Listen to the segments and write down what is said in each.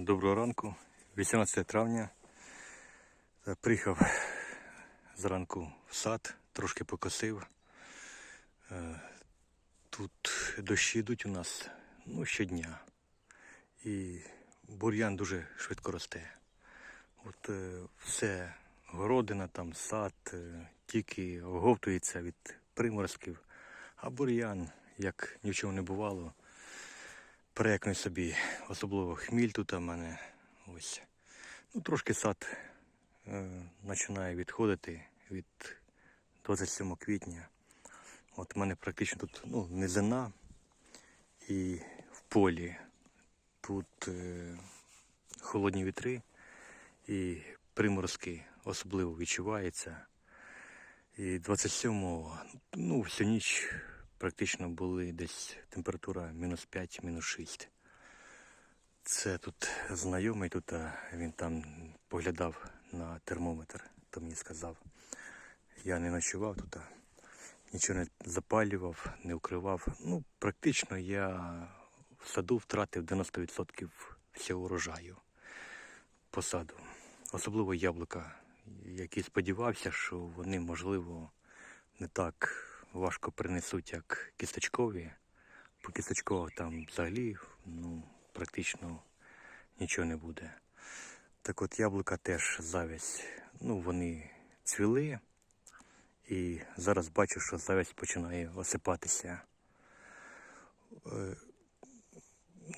Доброго ранку, 18 травня. Е, Приїхав зранку в сад, трошки покосив. Е, Тут дощі йдуть у нас ну, щодня. І бур'ян дуже швидко росте. От е, все, городина, там, сад, тільки оговтується від приморозків, а бур'ян, як ні в чому не бувало, перекне собі, особливо хміль тут у мене. Ось. Ну, трошки сад е, починає відходити від 27 квітня. От у мене практично тут ну, низина і в полі. Тут е, холодні вітри і приморозки особливо відчуваються. І 27-го, ну, всю ніч практично були десь температура мінус 5, мінус 6. Це тут знайомий, тут а, він там поглядав на термометр, то мені сказав. Я не ночував тут, нічого не запалював, не укривав. Ну, практично я в саду втратив 90% всього урожаю по саду. Особливо яблука, які сподівався, що вони, можливо, не так важко принесуть, як кісточкові. По кісточкових там взагалі ну, практично нічого не буде. Так от яблука теж завість. Ну, вони цвіли, і зараз бачу, що завість починає осипатися. Е,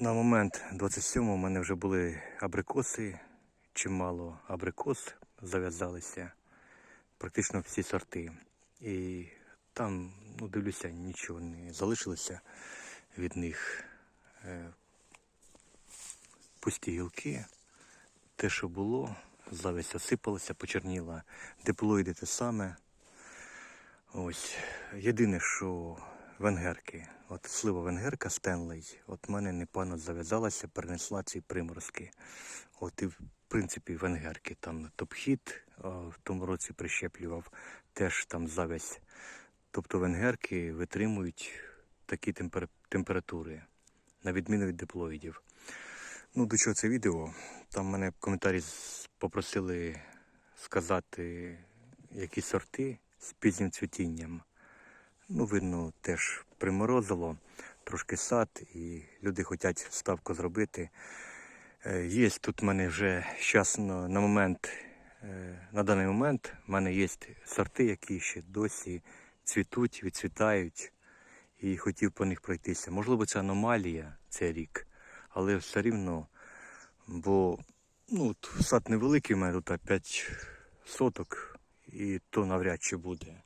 На момент 27-го у мене вже були абрикоси, чимало абрикос зав'язалися, практично всі сорти. І там, ну, дивлюся, нічого не залишилося від них. Е, Пусті гілки, те, що було, завість осипалося, почерніла, диплоїди те саме. Ось. Єдине, що венгерки, от слива венгерка Стенлей, от мене непогано зав'язалася, перенесла ці приморозки. От і в принципі венгерки, там топхід в тому році прищеплював, теж там завязь. Тобто венгерки витримують такі темпер... температури, на відміну від диплоїдів. Ну, до чого це відео? Там мене коментарі попросили сказати, які сорти з пізнім цвітінням. Ну, видно, теж приморозило, трошки сад, і люди хочуть ставку зробити. Е, Є тут в мене вже на, на момент, е, на даний момент в мене є сорти, які ще досі цвітуть, відцвітають, і хотів по них пройтися. Можливо, це аномалія цей рік, але все рівно, бо ну, сад невеликий, у мене тут 5 соток, і то навряд чи буде.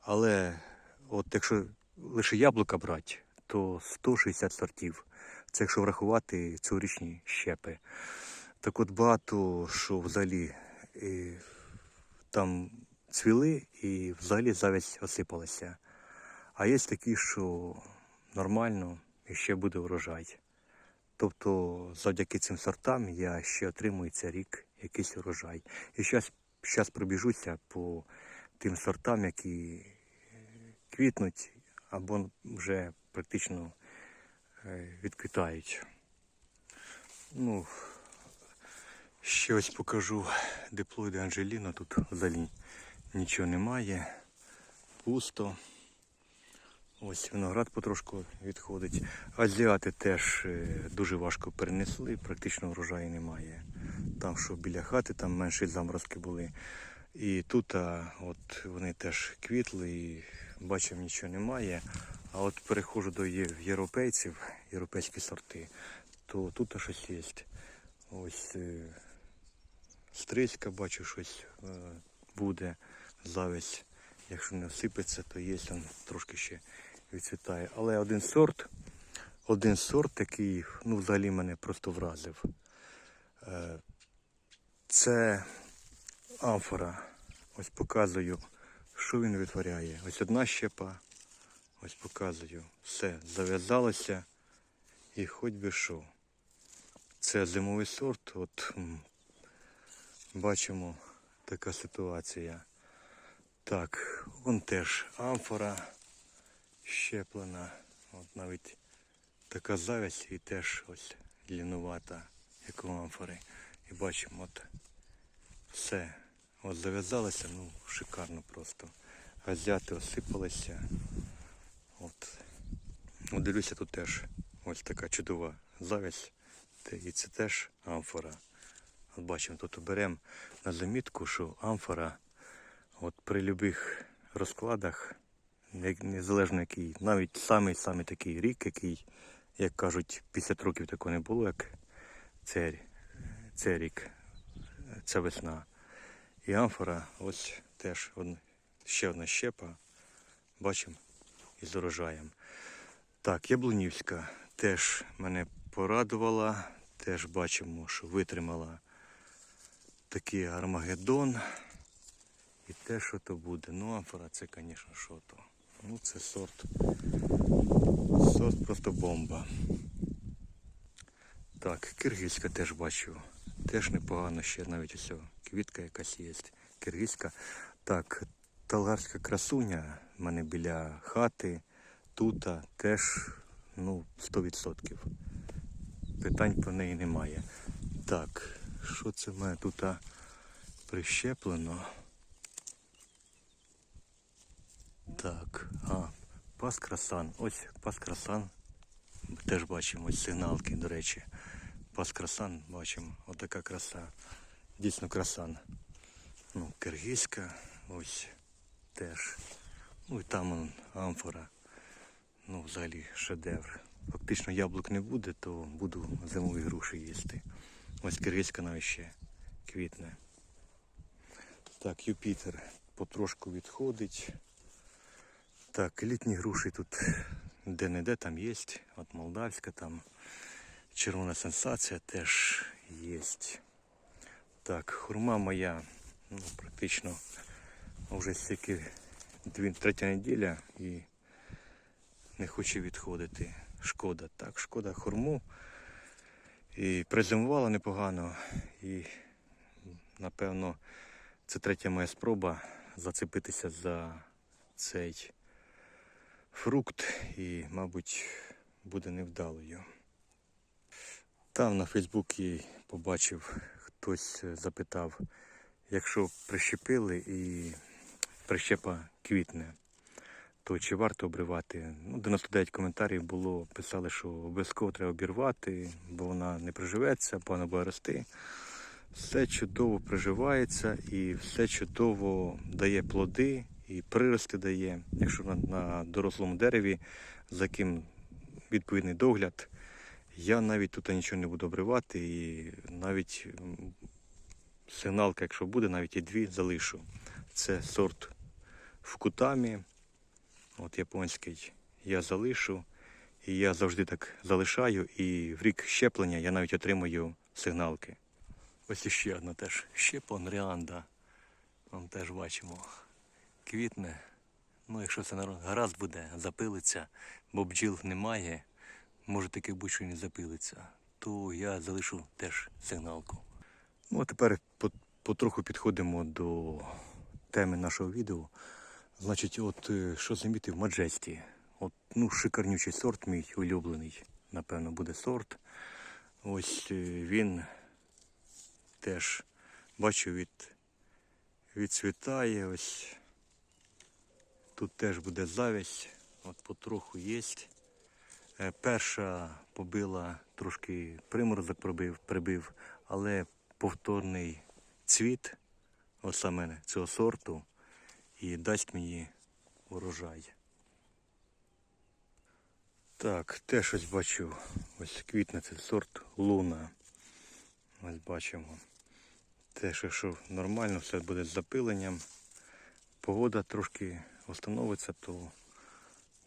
Але от якщо лише яблука брати, то 160 сортів. Це якщо врахувати цьогорічні щепи. Так от багато що взагалі і, там цвіли і взагалі завість осипалася. А є такі, що нормально і ще буде урожай. Тобто завдяки цим сортам я ще отримую цей рік якийсь урожай. І зараз, зараз пробіжуся по тим сортам, які квітнуть або вже практично е, відквітають. Ну, ще ось покажу диплоїди Анжеліна. Тут взагалі нічого немає. Пусто. Ось виноград потрошку відходить. Азіати теж е, дуже важко перенесли, практично врожаю немає. Там, що біля хати, там менші заморозки були. І тут а, от вони теж квітли і бачив, нічого немає. А от переходжу до європейців, європейські сорти, то тут щось є. Ось е, стрийська бачу, щось е, буде зависть. Якщо не всипеться, то є він трошки ще відцвітає. Але один сорт, один сорт такий, ну взагалі мене просто вразив. Е, Це амфора. Ось показую, що він витворяє. Ось одна щепа, ось показую. Все, зав'язалося і хоч би що. Це зимовий сорт. От бачимо така ситуація. Так, вон теж амфора щеплена. От навіть така завість і теж ось лінувата, як у амфори. І бачимо, от все. От зав'язалося, ну, шикарно просто. Газяти осипалися. От. От дивлюся, тут теж ось така чудова завязь. І це теж амфора. От бачимо, тут беремо на замітку, що амфора от при будь-яких розкладах, незалежно який, навіть самий самий такий рік, який, як кажуть, 50 років такого не було, як цей, цей рік, ця весна. І амфора, ось теж ще одна щепа. Бачимо із урожаєм. Так, Яблунівська теж мене порадувала. Теж бачимо, що витримала такий Армагеддон. І те, що то буде. Ну, амфора це, звісно, що то. Ну, це сорт. Сорт просто бомба. Так, киргизька теж бачу. Теж непогано ще навіть ось квітка якась є. Киргизька. Так, талгарська красуня в мене біля хати. Тута теж ну, 100%. Питань про неї немає. Так, що це в мене тут прищеплено? Так, а, пас красан. Ось пас красан. Теж бачимо ось сигналки, до речі. Пас красан бачимо. Отака краса. Дійсно красан. Ну, киргизька, ось теж. Ну і там он, амфора. Ну, взагалі шедевр. Фактично яблук не буде, то буду зимові груші їсти. Ось киргизька навіть ще квітне. Так, Юпітер потрошку відходить. Так, літні груші тут де-не-де там є. От молдавська там. Червона сенсація теж є. Так, хурма моя, ну, практично вже стільки третя неділя і не хоче відходити. Шкода. Так, шкода хурму. І презимувала непогано. І напевно це третя моя спроба зацепитися за цей фрукт і, мабуть, буде невдалою. Там на Фейсбуці побачив, хтось запитав, якщо прищепили і прищепа квітне, то чи варто обривати? Ну, 99 коментарів було, писали, що обов'язково треба обірвати, бо вона не приживеться, погано буде рости. Все чудово приживається і все чудово дає плоди і прирости дає. Якщо на, на дорослому дереві, за яким відповідний догляд, я навіть тут нічого не буду обривати і навіть сигналка, якщо буде, навіть і дві залишу. Це сорт фукутамі, от японський, я залишу. І я завжди так залишаю, і в рік щеплення я навіть отримую сигналки. Ось іще одна теж щепон ріанда. Вам теж бачимо. Квітне. Ну, якщо це гаразд буде, запилиться, бо бджіл немає, може таки будь-що і не запилиться, то я залишу теж сигналку. Ну, а тепер потроху підходимо до теми нашого відео. Значить, от е, що замітив Маджесті. От, ну, шикарнючий сорт мій улюблений. Напевно, буде сорт. Ось е, він теж бачу від, відцвітає. Ось тут теж буде завість. От потроху є. Е, Перша побила трошки приморозок пробив, прибив, але повторний цвіт, ось саме цього сорту, і дасть мені урожай. Так, теж ось бачу, ось квітне це сорт луна. Ось бачимо. Теж, якщо нормально все буде з запиленням, погода трошки встановиться, то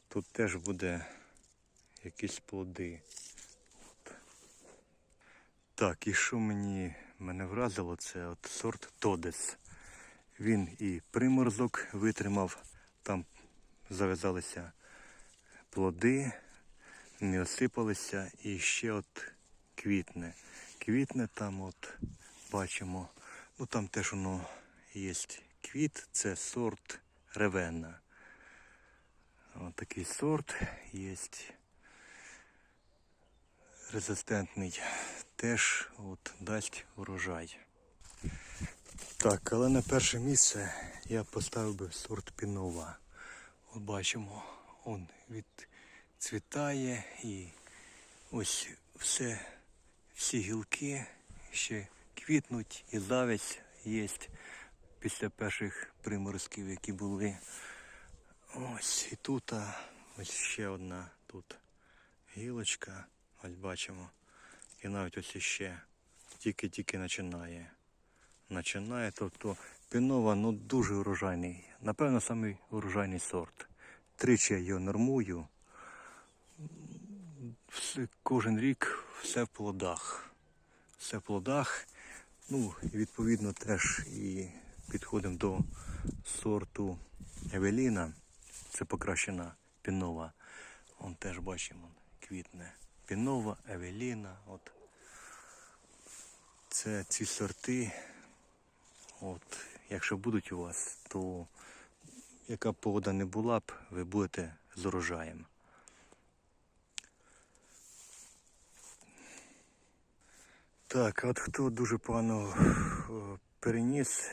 тут теж буде якісь плоди. От. Так, і що мені мене вразило, це от сорт Тодес. Він і приморозок витримав, там зав'язалися плоди, не осипалися і ще от квітне. Квітне там от бачимо. Ну там теж воно є квіт, це сорт ревенна. Ось такий сорт є резистентний. теж от, дасть урожай. Так, але на перше місце я поставив би сорт Пінова. От бачимо, он відцвітає і ось все, всі гілки ще квітнуть і завість є після перших приморозків, які були. Ось і тут ось ще одна тут гілочка. Ось бачимо. І навіть ось іще тільки-тільки починає. Починає, тобто пінова ну, дуже урожайний. Напевно, самий урожайний сорт. Тричі я його нормую. Кожен рік все в плодах. Все в плодах. Ну, і відповідно теж і підходимо до сорту Евеліна. Це покращена пінова. Вон теж бачимо, квітне. Пінова, Евеліна. От. Це ці сорти. От, якщо будуть у вас, то яка б погода не була б, ви будете з урожаєм. Так, от хто дуже погано е, переніс,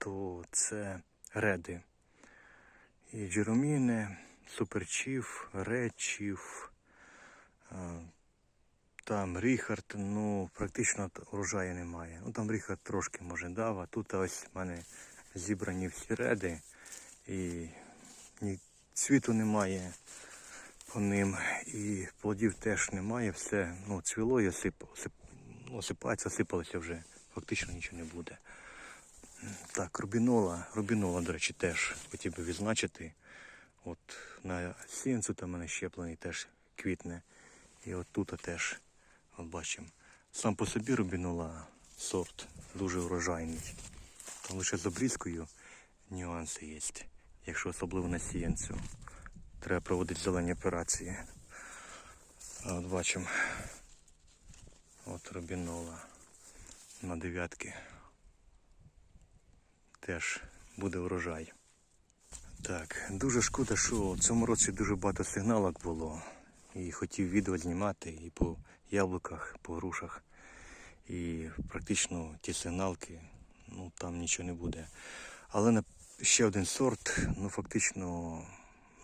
то це реди. І Джероміне, Суперчів, Редчів, е, там Ріхард, ну практично урожаю немає. Ну там Ріхард трошки може дав, а тут ось в мене зібрані всі реди і ні цвіту немає по ним, і плодів теж немає, все ну, цвіло і осип, осип, ну, осипається, осипалося вже, фактично нічого не буде. Так, рубінола, рубінола, до речі, теж хотів би відзначити. От на сінцю там мене щеплений теж квітне. І от тут теж, от бачимо. Сам по собі рубінола сорт дуже урожайний. Там лише з обрізкою нюанси є. Якщо особливо на сіянцю. Треба проводити зелені операції. От бачимо. От рубінола на дев'ятки. Теж буде урожай. Так, дуже шкода, що в цьому році дуже багато сигналок було. І хотів відео знімати і по яблуках, по грушах. І практично ті сигналки, ну там нічого не буде. Але на ще один сорт, ну фактично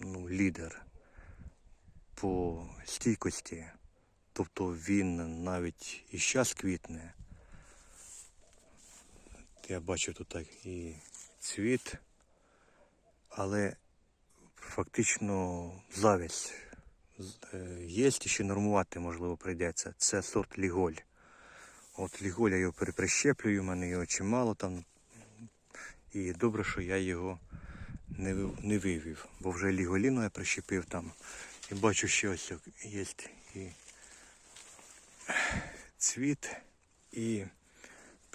ну, лідер по стійкості. Тобто він навіть і щас квітне. Я бачу тут так і цвіт, але фактично завість е, є, ще нормувати, можливо, прийдеться. Це сорт Ліголь. От Ліголь я його переприщеплюю, у мене його чимало там. І добре, що я його не, не вивів, бо вже ліголіну я прищепив там. І бачу, що ось є і цвіт, і в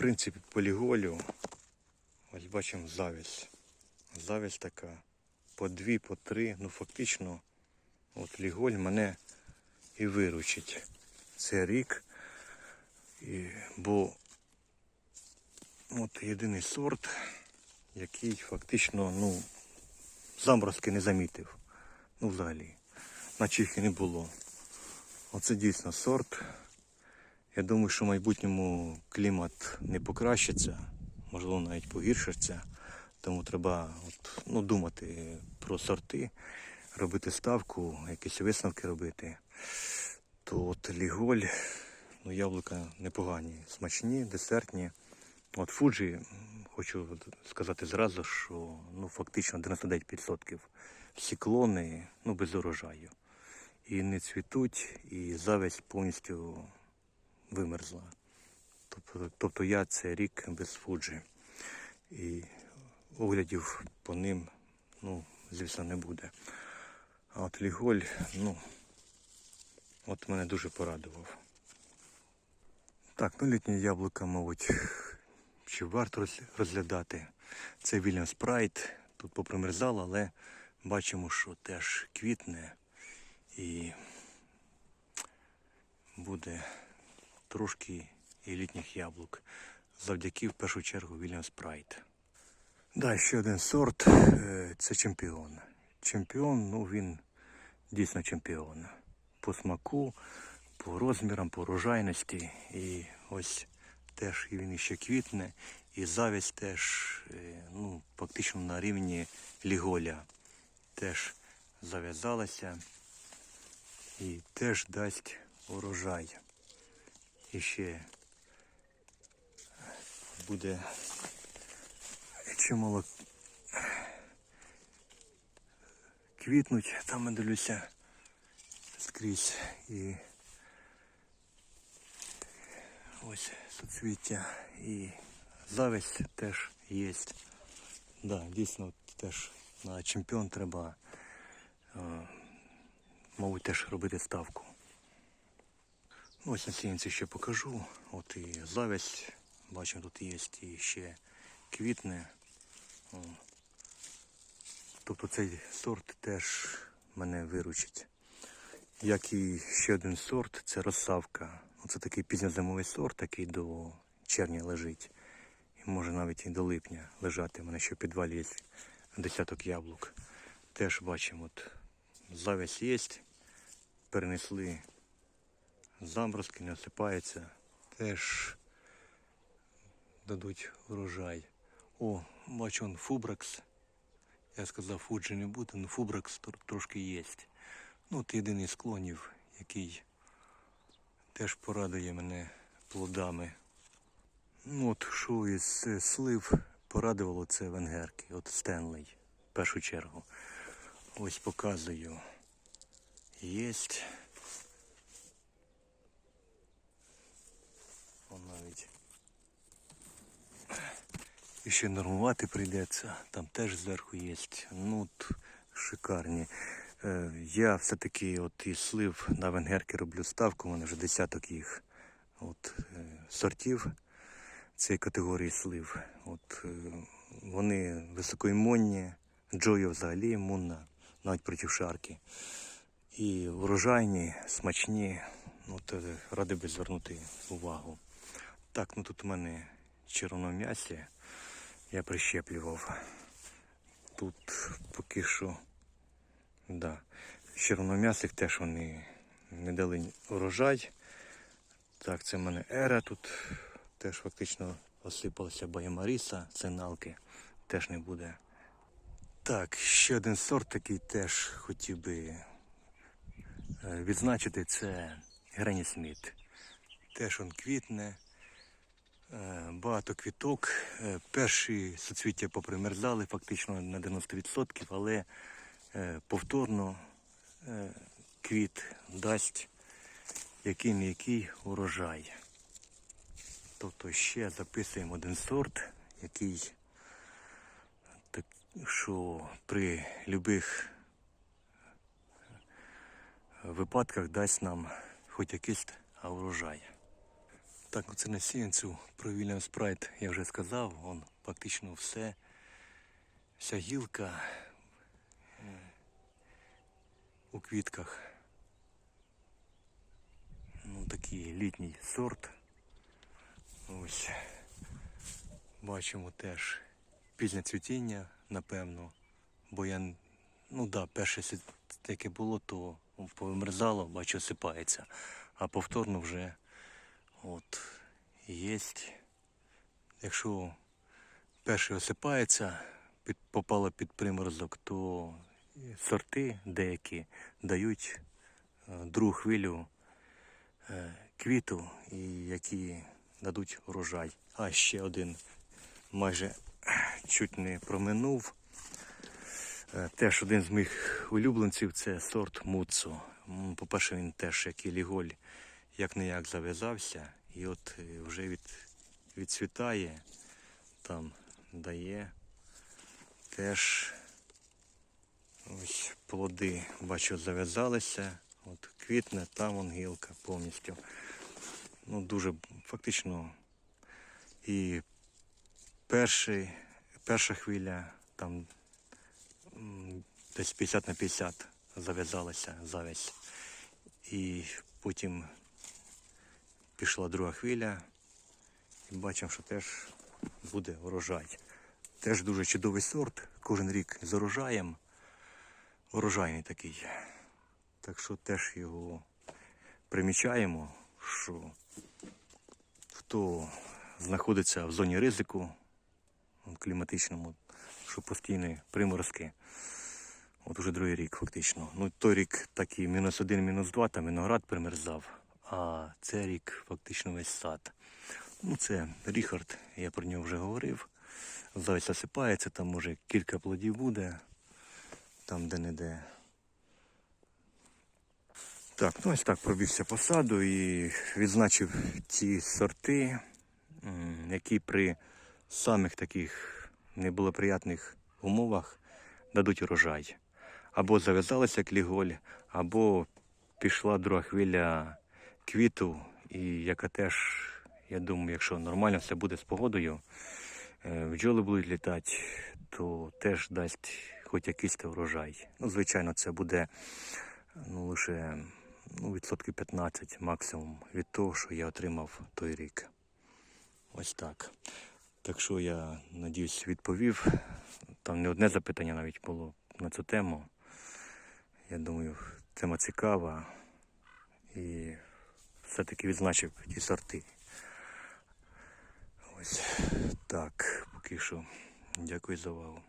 принципі по ліголю ось бачимо завість. Завість така по дві, по три. Ну фактично, от ліголь мене і виручить. Це рік. І, бо от єдиний сорт, який фактично ну, заморозки не замітив. Ну взагалі. Наче їх і не було. Оце дійсно сорт. Я думаю, що в майбутньому клімат не покращиться, можливо, навіть погіршиться. Тому треба от, ну, думати про сорти, робити ставку, якісь висновки робити. То от ліголь, ну, яблука непогані, смачні, десертні. От Фуджі, хочу сказати зразу, що ну, фактично 99% всі клони ну, без урожаю. І не цвітуть, і зависть повністю вимерзла. Тобто, тобто я це рік без Фуджі. І оглядів по ним, ну, звісно, не буде. А от Ліголь, ну, от мене дуже порадував. Так, ну літні яблука, мабуть, чи варто розглядати. Це Вільям Спрайт. Тут попримерзало, але бачимо, що теж квітне і буде трошки і літніх яблук. Завдяки в першу чергу Вільям Спрайт. Да, ще один сорт е, це чемпіон. Чемпіон, ну він дійсно чемпіон. По смаку, по розмірам, по урожайності. І ось теж він ще квітне, і завість теж е, ну, фактично на рівні ліголя. Теж зав'язалася і теж дасть урожай. І ще буде чимало квітнуть, там я дивлюся скрізь і ось суцвіття і зависть теж є. Да, дійсно теж на чемпіон треба, мабуть, теж робити ставку. Ось на сіянці ще покажу. От і зависть, бачимо, тут є і ще квітне. Тобто цей сорт теж мене виручить. Як і ще один сорт, це розсавка. Ну, Це такий пізньозимовий сорт, який до червня лежить. І може навіть і до липня лежати. У мене ще в підвалі є десяток яблук. Теж бачимо, от завість є, перенесли заморозки, не осипається. Теж дадуть урожай. О, бачу он фубракс. Я сказав, фуджі не буде, але фубракс трошки є. Ну, от єдиний з клонів, який теж порадує мене плодами. Ну, от що із е, слив порадувало це венгерки, от Стенлей, в першу чергу. Ось показую. Єсть. Он навіть. І ще нормувати прийдеться. Там теж зверху є. Ну, шикарні. Е, Я все-таки от і слив на венгерки роблю ставку, у мене вже десяток їх от, е, сортів цієї категорії слив. От, е, вони високоімунні, Джойо взагалі імунна, навіть проти шарки. І врожайні, смачні. От, радий би звернути увагу. Так, ну тут у мене червоном'ясі. Я прищеплював. Тут поки що. Да. Червоном'ясих теж вони не дали урожай. Так, це в мене ера тут теж фактично осипалася Баямаріса, сигналки теж не буде. Так, ще один сорт такий теж хотів би е, відзначити, це Грені Сміт. Теж он квітне, багато квіток. Е, Перші суцвіття попримерзали фактично на 90%, але е, повторно е, квіт дасть який не який урожай. Тобто ще записуємо один сорт, який так, що при любих випадках дасть нам хоч якийсь урожай. Так, оце на сіянцю про Вільям Спрайт я вже сказав, он фактично все, вся гілка е, у квітках. Ну, такий літній сорт. Ось. Бачимо теж пізнє цвітіння, напевно. Бо я, ну да, перше яке було, то повимерзало, бачу, осипається. А повторно вже от є. Якщо перший осипається, під, попало під приморозок, то сорти деякі дають е, другу хвилю е, квіту, і які дадуть урожай. А ще один майже чуть не проминув. Е, Теж один з моїх улюбленців це сорт Муцу. По-перше, він теж як і ліголь, як не як зав'язався. І от е, вже від, відцвітає, там дає теж ось плоди, бачу, зав'язалися. От квітне, там вон гілка повністю. Ну, дуже фактично і перший, перша хвиля там десь 50 на 50 зав'язалася завязь. І потім пішла друга хвиля. І бачимо, що теж буде урожай. Теж дуже чудовий сорт. Кожен рік з урожаєм. Урожайний такий. Так що теж його примічаємо, що хто знаходиться в зоні ризику кліматичному, що постійні приморозки. От уже другий рік фактично. Ну той рік так і мінус один, мінус два, там виноград примерзав, а цей рік фактично весь сад. Ну це Ріхард, я про нього вже говорив. Завість осипається, там може кілька плодів буде, там де-не-де. Так, ну ось так пробігся по саду і відзначив ті сорти, які при самих таких неблагоприятних умовах дадуть урожай. Або зав'язалася кліголь, або пішла друга хвиля квіту, і яка теж, я думаю, якщо нормально все буде з погодою, е, бджоли будуть літати, то теж дасть хоч якийсь то врожай. Ну, звичайно, це буде ну, лише ну, відсотків 15 максимум від того, що я отримав той рік. Ось так. Так що я надіюсь відповів. Там не одне запитання навіть було на цю тему. Я думаю, тема цікава і все-таки відзначив ті сорти. Ось так, поки що. Дякую за увагу.